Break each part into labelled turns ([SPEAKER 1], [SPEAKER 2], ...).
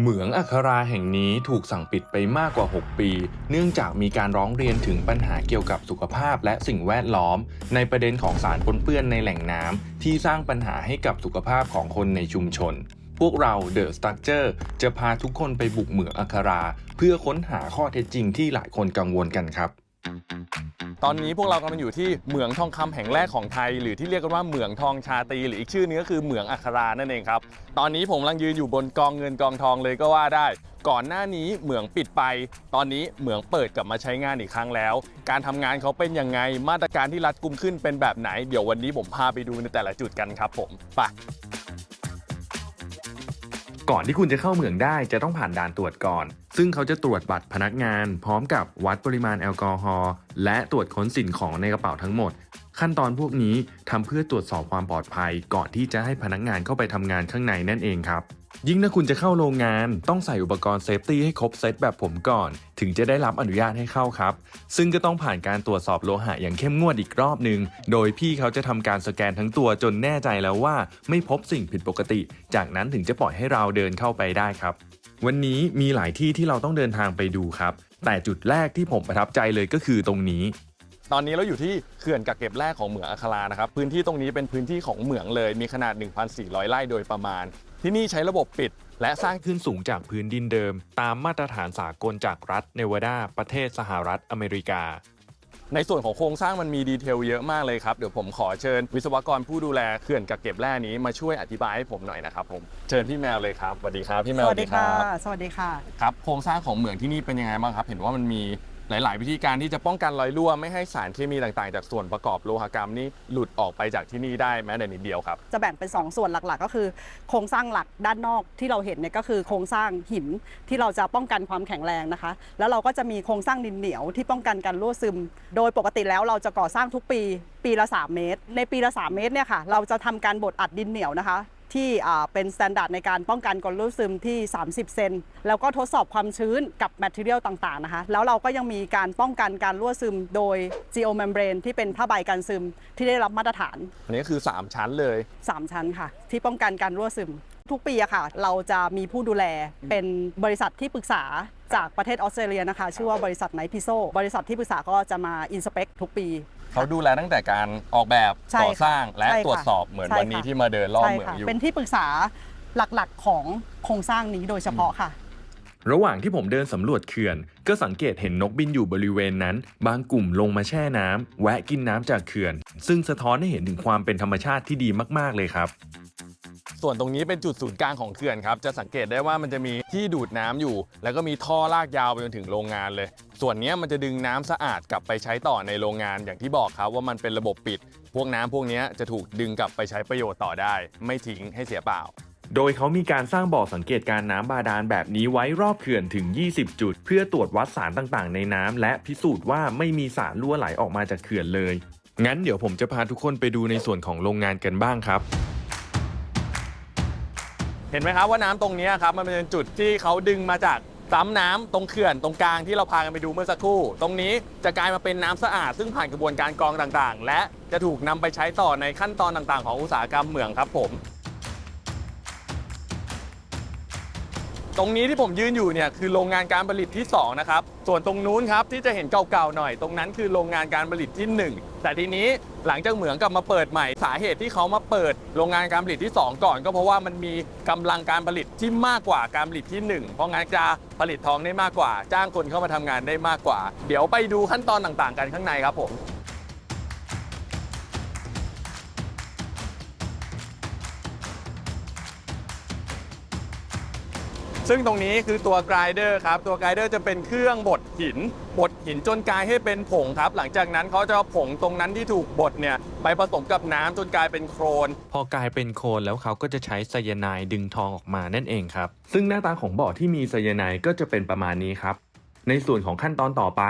[SPEAKER 1] เหมืองอัคราแห่งนี้ถูกสั่งปิดไปมากกว่า 6 ปี เนื่องจากมีการร้องเรียนถึงปัญหาเกี่ยวกับสุขภาพและสิ่งแวดล้อม ในประเด็นของสารปนเปื้อนในแหล่งน้ำที่สร้างปัญหาให้กับสุขภาพของคนในชุมชน พวกเรา The Structure จะพาทุกคนไปบุกเหมืองอัครา เพื่อค้นหาข้อเท็จจริงที่หลายคนกังวลกันครับ
[SPEAKER 2] ตอนนี้พวกเรากำลังอยู่ที่เหมืองทองคำแห่งแรกของไทย หรือที่เรียกกันว่าเหมืองทองชาตรีหรืออีกชื่อนึงก็คือเหมืองอัครานั่นเองครับ ตอนนี้ผมกำลังยืนอยู่บนกองเงินกองทองเลยก็ว่าได้ ก่อนหน้านี้เหมืองปิดไป ตอนนี้เหมืองเปิดกลับมาใช้งานอีกครั้งแล้ว การทำงานเขาเป็นยังไงมาตรการที่รัดกุมขึ้นเป็นแบบไหน เดี๋ยววันนี้ผมพาไปดูในแต่ละจุดกันครับ ผมไป
[SPEAKER 1] ก่อนที่คุณจะเข้าเหมืองได้จะต้องผ่านด่านตรวจก่อน ซึ่งเขาจะตรวจบัตรพนักงาน พร้อมกับวัดปริมาณแอลกอฮอล์และตรวจค้นสิ่งของในกระเป๋าทั้งหมด ขั้นตอนพวกนี้ทำเพื่อตรวจสอบความปลอดภัย ก่อนที่จะให้พนักงานเข้าไปทำงานข้างในนั่นเองครับ ยิ่งถ้าคุณจะเข้าโรงงานต้องใส่อุปกรณ์เซฟตี้ให้ครบเซตแบบผมก่อน ถึงจะได้รับอนุญาตให้เข้าครับ ซึ่งก็ต้องผ่านการตรวจสอบโลหะอย่างเข้มงวดอีกรอบหนึ่งโดยพี่เขาจะทำการสแกนทั้งตัวจนแน่ใจแล้วว่า ไม่พบสิ่งผิดปกติ จากนั้นถึงจะปล่อยให้เราเดินเข้าไปได้ครับวันนี้มีหลายที่ที่เราต้องเดินทางไปดูครับ แต่จุดแรกที่ผมประทับใจเลยก็คือตรงนี้
[SPEAKER 2] ตอนนี้เราอยู่ที่เขื่อนกักเก็บแร่ของเหมืองอัครานะครับ พื้นที่ตรงนี้เป็นพื้นที่ของเหมืองเลย มีขนาด 1,400 ไร่โดยประมาณ ที่นี่ใช้ระบบปิด และสร้าง
[SPEAKER 1] ขึ้นสูงจากพื้นดินเดิม ตามมาตรฐานสากลจากรัฐเนวาดา ประเทศสหรัฐอเมริกา
[SPEAKER 2] ในส่วนของโครงสร้างมันมีดีเทลเยอะมากเลยครับ เดี๋ยวผมขอเชิญวิศวกรผู้ดูแลเขื่อนกักเก็บแร่นี้มาช่วยอธิบายให้ผมหน่อยนะครับผมเชิญพี่แมวเลยครับสวัสดีครับพี่แม
[SPEAKER 3] ส
[SPEAKER 2] ว
[SPEAKER 3] วัสดีค่ะ
[SPEAKER 2] รับ
[SPEAKER 3] สวัสดีค่ะ
[SPEAKER 2] ครับโครงสร้างของเหมืองที่นี่เป็นยังไงบ้างครับ เห็นว่ามันมี หลาย ๆ วิธีการที่จะป้องกันรอยรั่วไม่ให้สารเคมีต่าง ๆ จากส่วนประกอบโลหกรรมนี่หลุดออกไปจากที่นี่ได้แม้แต่นิดเดียวครับ
[SPEAKER 3] จะแบ่งเป็น 2 ส่วนหลัก ๆ ก็คือโครงสร้างหลักด้านนอกที่เราเห็นเนี่ยก็คือโครงสร้างหินที่เราจะป้องกันความแข็งแรงนะคะ แล้วเราก็จะมีโครงสร้างดินเหนียวที่ป้องกันการรั่วซึม โดยปกติแล้วเราจะก่อสร้างทุกปีปีละ 3 เมตร ในปีละ 3 เมตรเนี่ยค่ะเราจะทำการบดอัดดินเหนียวนะคะ ที่อ่าเป็นสแตนดาร์ดในการป้องกันการรั่วซึมที่ 30 เซน แล้วก็ทดสอบความชื้นกับแมทเทียลต่างๆนะคะ แล้วเราก็ยังมีการป้องกันการรั่วซึมโดย geo membrane ที่เป็นผ้าใบกันซึมที่ได้รับมาตรฐาน
[SPEAKER 2] อันนี้คือ 3 ชั้นเลย
[SPEAKER 3] 3 ชั้นค่ะ ที่ป้องกันการรั่วซึม ทุกปีอะค่ะ เราจะมีผู้ดูแลเป็นบริษัทที่ปรึกษา จากประเทศออสเตรเลียนะคะ ชื่อว่าบริษัทไนพิโซบริษัทที่ปรึกษาก็จะมาอินสเปกทุกปี
[SPEAKER 2] เขาดูแลตั้งแต่การออกแบบ
[SPEAKER 3] ใช่
[SPEAKER 2] ก่อ
[SPEAKER 3] ค่ะ
[SPEAKER 2] สร้างและ
[SPEAKER 3] ใช่ค่ะ
[SPEAKER 2] ตรวจสอบเหมือน
[SPEAKER 3] ใช่
[SPEAKER 2] วันนี้
[SPEAKER 3] ค่ะ
[SPEAKER 2] ที่มาเดินรอบ
[SPEAKER 3] ใช่
[SPEAKER 2] เหมือง
[SPEAKER 3] ค่ะ
[SPEAKER 2] อยู่
[SPEAKER 3] เป็นที่ปรึกษาหลักๆของโครงสร้างนี้โดยเฉพาะค่ะ
[SPEAKER 1] ระหว่างที่ผมเดินสำรวจเขื่อน ก็สังเกตเห็นนกบินอยู่บริเวณนั้น บางกลุ่มลงมาแช่น้ำแวะกินน้ำจากเขื่อน ซึ่งสะท้อนให้เห็นถึงความเป็นธรรมชาติที่ดีมากๆเลยครับ
[SPEAKER 2] ส่วนตรงนี้เป็นจุดศูนย์กลางของเขื่อนครับจะสังเกตได้ว่ามันจะมีที่ดูดน้ำอยู่ แล้วก็มีท่อลากยาวไปจนถึงโรงงานเลย ส่วนนี้มันจะดึงน้ำสะอาดกลับไปใช้ต่อในโรงงานอย่างที่บอกครับว่ามันเป็นระบบปิด พวกน้ำพวกนี้จะถูกดึงกลับไปใช้ประโยชน์ต่อได้ ไม่ทิ้งให้เสียเปล่า
[SPEAKER 1] โดยเขามีการสร้างบ่อสังเกตการณ์น้ำบาดาลแบบนี้ไว้รอบเขื่อนถึง 20 จุด เพื่อตรวจวัดสารต่างๆ ในน้ำและพิสูจน์ว่าไม่มีสารรั่วไหลออกมาจากเขื่อนเลย งั้นเดี๋ยวผมจะพาทุกคนไปดูในส่วนของโรงงานกันบ้างครับ
[SPEAKER 2] ห็นไหมครับว่าน้ำตรงนี้ครับมันเป็นจุดที่เขาดึงมาจากซ้ำน้ำตรงเขื่อนตรงกลางที่เราพากันไปดูเมื่อสักครู่ ตรงนี้จะกลายมาเป็นน้ำสะอาด ซึ่งผ่านกระบวนการกรองต่างๆ และจะถูกนำไปใช้ต่อในขั้นตอนต่างๆ ของอุตสาหกรรมเหมืองครับผม ตรงนี้ที่ผมยืนอยู่เนี่ยคือโรงงานการผลิตที่ 2 นะครับ ส่วนตรงนู้นครับที่จะเห็นเก่าๆหน่อย ตรงนั้นคือโรงงานการผลิตที่ 1 แต่ทีนี้หลังจากเหมืองกลับมาเปิดใหม่สาเหตุที่เขามาเปิดโรงงานการผลิตที่ 2 ก่อน ก็เพราะว่ามันมีกำลังการผลิตที่มากกว่าการผลิตที่ 1 เพราะงั้นจะผลิตทองได้มากกว่า จ้างคนเข้ามาทำงานได้มากกว่า เดี๋ยวไปดูขั้นตอนต่างๆ กันข้างในครับผม ซึ่งตรงนี้คือตัวไกรเดอร์ครับ ตัวไกรเดอร์จะเป็นเครื่องบดหิน บดหินจนกลายให้เป็นผงครับ หลังจากนั้นเขาจะเอาผงตรงนั้นที่ถูกบดเนี่ยไปผสมกับน้ำจนกลายเป็นโครน
[SPEAKER 1] พอกลายเป็นโคลนแล้วเขาก็จะใช้ไซยาไนด์ดึงทองออกมานั่นเองครับ ซึ่งหน้าตาของบ่อที่มีไซยาไนด์ก็จะเป็นประมาณนี้ครับ ในส่วนของขั้นตอนต่อไป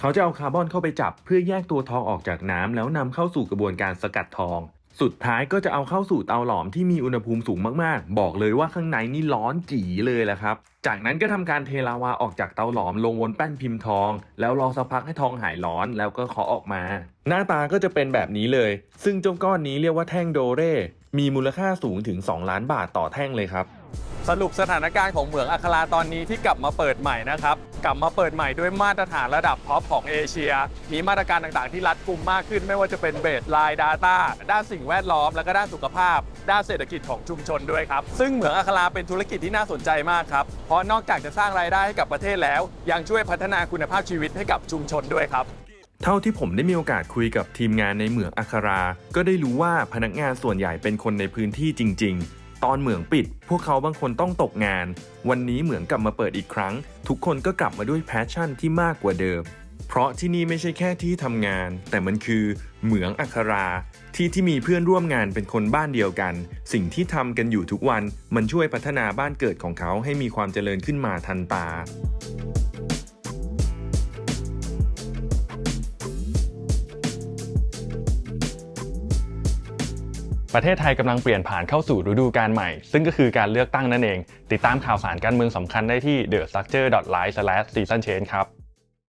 [SPEAKER 1] เขาจะเอาคาร์บอนเข้าไปจับ เพื่อแยกตัวทองออกจากน้ำแล้วนำเข้าสู่กระบวนการสกัดทอง สุดท้ายก็จะเอาเข้าสู่เตาหลอมที่มีอุณหภูมิสูงมากๆ บอกเลยว่าข้างในนี่ร้อนจี๋เลยแหละครับ จากนั้นก็ทำการเทลาวาออกจากเตาหลอมลงบนแป้นพิมพ์ทอง แล้วรอสักพักให้ทองหายร้อนแล้วก็เคาะออกมา หน้าตาก็จะเป็นแบบนี้เลย ซึ่งเจ้าก้อนนี้เรียกว่าแท่งโดเร่ มีมูลค่าสูงถึง 2 ล้านบาทต่อแท่งเลยครับ
[SPEAKER 2] สรุปสถานการณ์ของเหมืองอัคราตอนนี้ที่กลับมาเปิดใหม่นะครับ กลับมาเปิดใหม่ด้วยมาตรฐานระดับท็อปของเอเชีย มีมาตรการต่างๆที่รัดกุมมากขึ้น ไม่ว่าจะเป็นเบสไลน์ Data ด้านสิ่งแวดล้อม และก็ด้านสุขภาพ ด้านเศรษฐกิจของชุมชนด้วยครับ ซึ่งเหมืองอัคราเป็นธุรกิจที่น่าสนใจมากครับ เพราะนอกจากจะสร้างรายได้ให้กับประเทศแล้ว ยังช่วยพัฒนาคุณภาพชีวิตให้กับชุมชนด้วยครับ
[SPEAKER 1] เท่าที่ผมได้มีโอกาสคุยกับทีมงานในเหมืองอัครา ก็ได้รู้ว่าพนักงานส่วนใหญ่เป็นคนในพื้นที่จริง ๆ ตอนเหมืองปิด พวกเขาบางคนต้องตกงาน วันนี้เหมืองกลับมาเปิดอีกครั้ง ทุกคนก็กลับมาด้วยแพชชั่นที่มากกว่าเดิม เพราะที่นี่ไม่ใช่แค่ที่ทำงาน แต่มันคือเหมืองอัครา ที่ที่มีเพื่อนร่วมงานเป็นคนบ้านเดียวกัน สิ่งที่ทำกันอยู่ทุกวัน มันช่วยพัฒนาบ้านเกิดของเขาให้มีความเจริญขึ้นมาทันตา
[SPEAKER 2] ประเทศไทยกำลังเปลี่ยนผ่านเข้าสู่ฤดูการใหม่ ซึ่งก็คือการเลือกตั้งนั่นเอง ติดตามข่าวสารการเมืองสำคัญได้ที่ the structure live season change ครับ